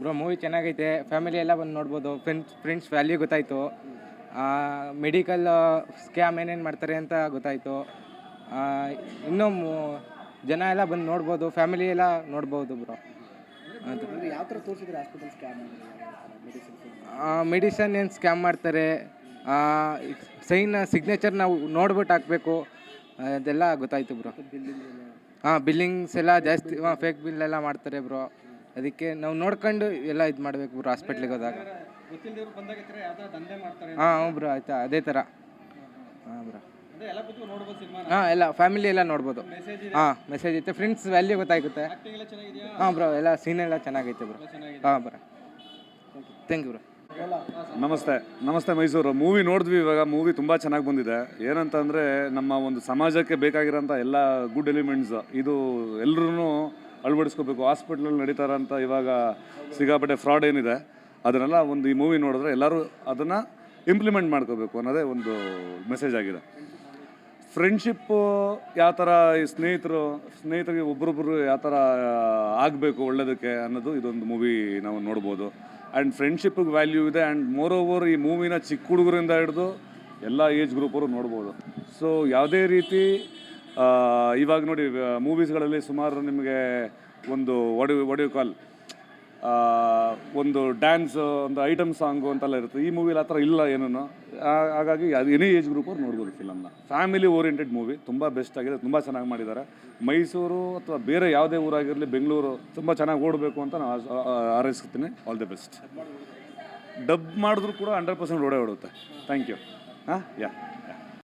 Bro movie ಚೆನ್ನಾಗೈತೆ. Family ಎಲ್ಲ ಬಂದು ನೋಡ್ಬೋದು. ಫ್ರೆಂಡ್ಸ್ ಫ್ರೆಂಡ್ಸ್ ವ್ಯಾಲ್ಯೂ ಗೊತ್ತಾಯಿತು. ಮೆಡಿಕಲ್ ಸ್ಕ್ಯಾಮ್ ಏನೇನು ಮಾಡ್ತಾರೆ ಅಂತ ಗೊತ್ತಾಯಿತು. ಇನ್ನೂ ಜನ ಎಲ್ಲ ಬಂದು ನೋಡ್ಬೋದು. ಫ್ಯಾಮಿಲಿ ಎಲ್ಲ ನೋಡ್ಬೋದು ಬ್ರೋ ಅಂದ್ರೆ ಯಾವ ಥರ ತೋರಿಸಿದ್ರೆ ಹಾಸ್ಪಿಟಲ್ ಸ್ಕ್ಯಾಮ್ ಮೆಡಿಸಿನ್ಸ್ ಮೆಡಿಸನ್ ಏನು ಸ್ಕ್ಯಾಮ್ ಮಾಡ್ತಾರೆ? ಸೈನ್ ಸಿಗ್ನೇಚರ್ ನಾವು ನೋಡ್ಬಿಟ್ಟು ಹಾಕಬೇಕು. ಅದೆಲ್ಲ ಗೊತ್ತಾಯ್ತು ಬ್ರೋ ಹಾಂ ಬಿಲ್ಲಿಂಗ್ಸ್ ಎಲ್ಲ ಜಾಸ್ತಿ ಫೇಕ್ ಬಿಲ್ ಎಲ್ಲ ಮಾಡ್ತಾರೆ ಬ್ರೋ ಅದಕ್ಕೆ ನಾವು ನೋಡ್ಕೊಂಡು ಎಲ್ಲ ಇದು ಮಾಡಬೇಕು ಬ್ರೋ ಹಾಸ್ಪಿಟ್ಲಿಗೆ ಹೋದಾಗ. ಹಾಂ ಹ್ಞೂ ಬ್ರೋ ಆಯ್ತಾ ಅದೇ ಥರ ಹಾಂ ಬ್ರೋ. ಅಂದ್ರೆ ಎಲ್ಲ ಕೂತ್ಕೊಂಡು ನೋಡ್ಬೋದು ಸಿನಿಮಾ ಹಾಂ ಎಲ್ಲ ಫ್ಯಾಮಿಲಿ ಎಲ್ಲ ನೋಡ್ಬೋದು. ಮೆಸೇಜ್ ಹಾಂ ಮೆಸೇಜ್ ಐತೆ. ಫ್ರೆಂಡ್ಸ್ ವ್ಯಾಲ್ಯೂ ಗೊತ್ತಾಗುತ್ತೆ. ಆಕ್ಟಿಂಗ್ ಎಲ್ಲ ಚೆನ್ನಾಗಿದೆಯಾ? ಹಾಂ ಬ್ರೋ ಎಲ್ಲ ಸೀನ್ ಎಲ್ಲ ಚೆನ್ನಾಗೈತೆ ಬ್ರೋ. ಹಾಂ ಬ್ರೋ. Thank you bro. ನಮಸ್ತೆ ನಮಸ್ತೆ ಮೈಸೂರು. ಮೂವಿ ನೋಡಿದ್ವಿ ಇವಾಗ. ಮೂವಿ ತುಂಬ ಚೆನ್ನಾಗಿ ಬಂದಿದೆ. ಏನಂತಂದರೆ ನಮ್ಮ ಒಂದು ಸಮಾಜಕ್ಕೆ ಬೇಕಾಗಿರೋಂಥ ಎಲ್ಲ ಗುಡ್ ಎಲಿಮೆಂಟ್ಸ್ ಇದು ಎಲ್ಲರೂ ಅಳವಡಿಸ್ಕೋಬೇಕು, ಹಾಸ್ಪಿಟ್ಲಲ್ಲಿ ನಡೀತಾರಂತ ಇವಾಗ ಸಿಗಾಪಟ್ಟೆ ಫ್ರಾಡ್ ಏನಿದೆ, ಅದನ್ನೆಲ್ಲ ಒಂದು ಈ ಮೂವಿ ನೋಡಿದ್ರೆ ಎಲ್ಲರೂ ಅದನ್ನು ಇಂಪ್ಲಿಮೆಂಟ್ ಮಾಡ್ಕೋಬೇಕು ಅನ್ನೋದೇ ಒಂದು ಮೆಸೇಜ್ ಆಗಿದೆ. ಫ್ರೆಂಡ್ಶಿಪ್ಪು ಯಾವ ಥರ ಈ ಸ್ನೇಹಿತರು, ಸ್ನೇಹಿತರಿಗೆ ಒಬ್ರೊಬ್ರು ಯಾವ ಥರ ಆಗಬೇಕು, ಒಳ್ಳೇದಕ್ಕೆ ಅನ್ನೋದು ಇದೊಂದು ಮೂವಿ ನಾವು ನೋಡ್ಬೋದು. ಆ್ಯಂಡ್ ಫ್ರೆಂಡ್ಶಿಪ್ಪಿಗೆ ವ್ಯಾಲ್ಯೂ ಇದೆ ಆ್ಯಂಡ್ ಮೋರ್ ಓವರ್ ಈ ಮೂವಿನ ಚಿಕ್ಕ ಹುಡುಗರಿಂದ ಹಿಡಿದು ಎಲ್ಲ ಏಜ್ ಗ್ರೂಪರು ನೋಡ್ಬೋದು. ಸೊ ಯಾವುದೇ ರೀತಿ ಇವಾಗ ನೋಡಿ ಮೂವೀಸ್ಗಳಲ್ಲಿ ಸುಮಾರು ನಿಮಗೆ ಒಂದು ಒಡಿ ಒಡಿಯೋ ಕಾಲ್ ಒಂದು ಡ್ಯಾನ್ಸ್ ಒಂದು ಐಟಮ್ ಸಾಂಗು ಅಂತೆಲ್ಲ ಇರುತ್ತೆ. ಈ ಮೂವಿಲಿ ಆ ಥರ ಇಲ್ಲ ಏನೂ ಹಾಗಾಗಿ ಅದು ಎನಿ ಏಜ್ ಗ್ರೂಪ್ ಅವ್ರು ನೋಡ್ಬೋದು ಫಿಲಮ್ನ ಫ್ಯಾಮಿಲಿ ಓರಿಯೆಂಟೆಡ್ ಮೂವಿ ತುಂಬ ಬೆಸ್ಟ್ ಆಗಿದೆ, ತುಂಬ ಚೆನ್ನಾಗಿ ಮಾಡಿದ್ದಾರೆ. ಮೈಸೂರು ಅಥವಾ ಬೇರೆ ಯಾವುದೇ ಊರಾಗಿರಲಿ, ಬೆಂಗಳೂರು, ತುಂಬ ಚೆನ್ನಾಗಿ ಓಡಬೇಕು ಅಂತ ನಾನು ಆಸ್- ಆ- ಆ- ಹಾರೈಸ್ತೀನಿ ಆಲ್ ದಿ ಬೆಸ್ಟ್ ಡಬ್ ಮಾಡಿದ್ರು ಕೂಡ ಹಂಡ್ರೆಡ್ ಪರ್ಸೆಂಟ್ ಓಡೇ ಓಡುತ್ತೆ. ಥ್ಯಾಂಕ್ ಯು ಹಾಂ ಯಾ